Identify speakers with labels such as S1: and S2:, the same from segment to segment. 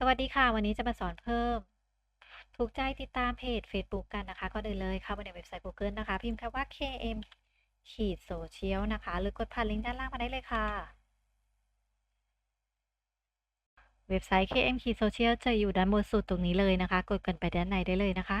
S1: สวัสดีค่ะ วันนี้จะมาสอนเพิ่ม ถูกใจติดตามเพจ Facebook กันนะคะก็เดินเลยเข้าไปในเว็บไซต์ Google นะคะ พิมพ์คำว่า KM ขีดโซเชียลนะคะ หรือกดผ่านลิงก์ด้านล่างมาได้เลยค่ะ เว็บไซต์ KM ขีดโซเชียลจะอยู่ด้านบนสุดตรงนี้เลยนะคะ กดกันไปด้านในได้เลยนะคะ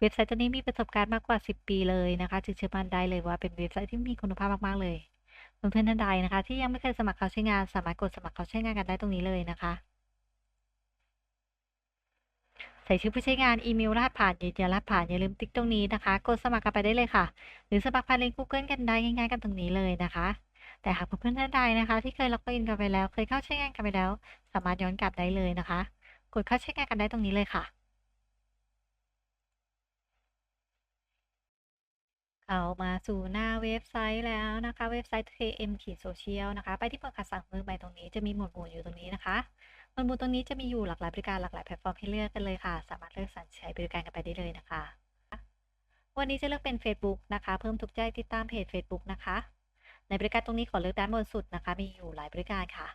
S1: เว็บไซต์ตัวนี้มีประสบการณ์มากกว่า 10 ปีเลยนะคะ จึงเชื่อมั่นได้เลยว่าเป็นเว็บไซต์ที่มีคุณภาพมากๆเลยเพื่อนๆท่านใดนะคะ ที่ยังไม่เคยสมัครเข้าใช้งาน สามารถกดสมัครเข้าใช้งานกันได้ตรงนี้เลยนะคะ ใส่ชื่อผู้ใช้งานอีเมลรหัสผ่านยืนยันรหัสผ่านอย่าลืมติ๊กตรงนี้นะคะ กดสมัครกันไปได้เลยค่ะ หรือสมัครผ่านลิงก์ Google กันได้ง่ายๆกันตรงนี้เลยนะคะ แต่หากเพื่อนๆท่านใดนะคะ ที่เคยล็อกอินกันไปแล้ว เคยเข้าใช้งานกันไปแล้ว สามารถย้อนกลับได้เลยนะคะ กดเข้าใช้งานกันได้ตรงนี้เลยค่ะ เข้ามาสู่หน้าเว็บไซต์แล้วนะคะ เว็บไซต์ KM ขีดโซเชียลนะคะ ไปที่เปิดคัดสั่งมือใหม่ตรงนี้จะมีหมวดหมู่อยู่ตรงนี้นะคะ หมวดหมู่ตรงนี้จะมีอยู่หลากหลายบริการหลากหลายแพลตฟอร์มให้เลือกกันเลยค่ะ สามารถเลือกสรรใช้บริการกันไปได้เลยนะคะ วันนี้จะเลือกเป็น Facebook นะคะ เพิ่มทุกใจติดตามเพจ Facebook นะคะ ในบริการตรงนี้ขอเลือกด้านบนสุดนะคะ มีอยู่หลายบริการค่ะ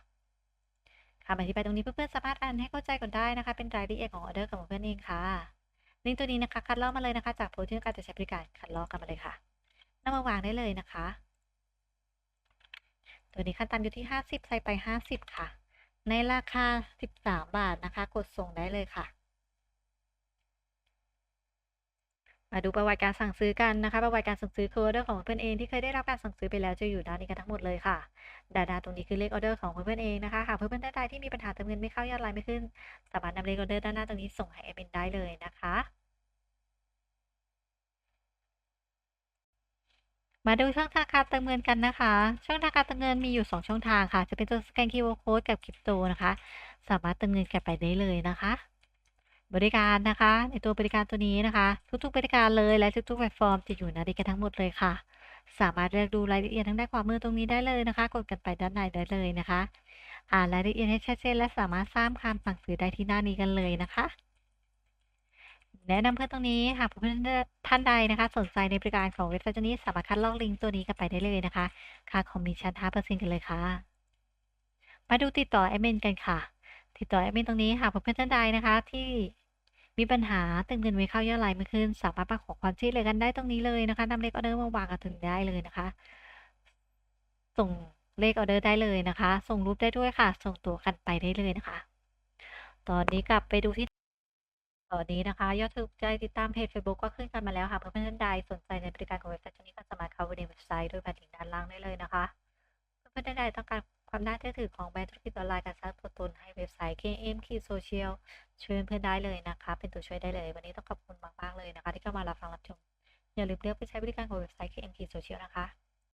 S1: คำอธิบายตรงนี้เพื่อนๆสามารถอ่านให้เข้าใจก่อนได้นะคะ เป็นรายละเอียดของออเดอร์ของเพื่อนเองค่ะลิงก์ตัวนี้นะคะ คัดลอกมาเลยนะคะ จากโพสต์ที่การจะใช้บริการคัดลอกกันมาเลยค่ะ นำมาวางได้เลยนะคะ ตัวนี้ขั้นต่ำอยู่ที่ 50 ใส่ไป 50 ค่ะ ในราคา 13 บาทนะคะ กดส่งได้เลยค่ะ มาดูประวัติการสั่งซื้อกันนะคะ ประวัติการสั่งซื้อคือออเดอร์ของเพื่อนเองที่เคยได้รับการสั่งซื้อไปแล้วจะอยู่ด้านนี้กันทั้งหมดเลยค่ะด้านหน้าตรงนี้คือเลขออเดอร์ของเพื่อนๆเองนะคะหากเพื่อนๆท่านใดที่มีปัญหาเติมเงินไม่เข้ายอดไลน์ไม่ขึ้น สามารถนำเลขออเดอร์ด้านหน้าตรงนี้ส่งให้แอดมินได้เลยนะคะ มาดูช่องทางการเติมเงินกันนะคะ ช่องทางการเติมเงินมีอยู่ 2 ช่องทางค่ะ จะเป็นตัวสแกน QR Code กับคริปโตนะคะ สามารถเติมเงินกันไปได้เลยนะคะ บริการนะคะ ในตัวบริการตัวนี้นะคะ ทุกๆบริการเลยและทุกๆแพลตฟอร์มจะอยู่ในนี้กันทั้งหมดเลยค่ะ สามารถเลือกดูรายละเอียดทางด้านขวามือตรงนี้ได้เลยนะคะ กดกันไปด้านในได้เลยนะคะ อ่านรายละเอียดให้ชัดเจนและสามารถสร้างคำสั่งซื้อได้ที่หน้านี้กันเลยนะคะ แนะนำเพื่อนตรงนี้หากเพื่อนท่านใดนะคะ สนใจในบริการของเว็บไซต์ตัวนี้สามารถคัดลอกลิงก์ตัวนี้กันไปได้เลยนะคะ ค่าคอมมิชชั่น5%กันเลยค่ะ มาดูติดต่อแอดมินกันค่ะ ติดต่อแอดมินตรงนี้หากเพื่อนท่านใดนะคะ ที่มีปัญหาเติมเงินไม่เข้ายอดไลน์ไม่ขึ้น สามารถมาขอความช่วยเหลือกันได้ตรงนี้เลยนะคะนำเลขออเดอร์มาวางกันถึงได้เลยนะคะ ส่งเลขออเดอร์ได้เลยนะคะ ส่งรูปได้ด้วยค่ะ ส่งตัวกันไปได้เลยนะคะ ตอนนี้กลับไปดูที่ ตอนนี้นะคะ ยอดถูกใจติดตามเพจ Facebook ก็ขึ้นกันมาแล้วค่ะ เพื่อนๆท่านใดสนใจในบริการของเว็บไซต์นี้ก็สามารถเข้าไปในเว็บไซต์ด้วยแผ่นลิงก์ด้านล่างได้เลยนะคะ เพื่อนๆท่านใดต้องการความน่าเชื่อถือของแบรนด์ธุรกิจออนไลน์การสร้างตัวตนให้เว็บไซต์ KM คีโซเชียลช่วยเพื่อนได้เลยนะคะ เป็นตัวช่วยได้เลย วันนี้ต้องขอบคุณมากๆเลยนะคะ ที่เข้ามารับฟังรับชมอย่าลืมเลือกไปใช้บริการของเว็บไซต์ KM คีโซเชียลนะคะ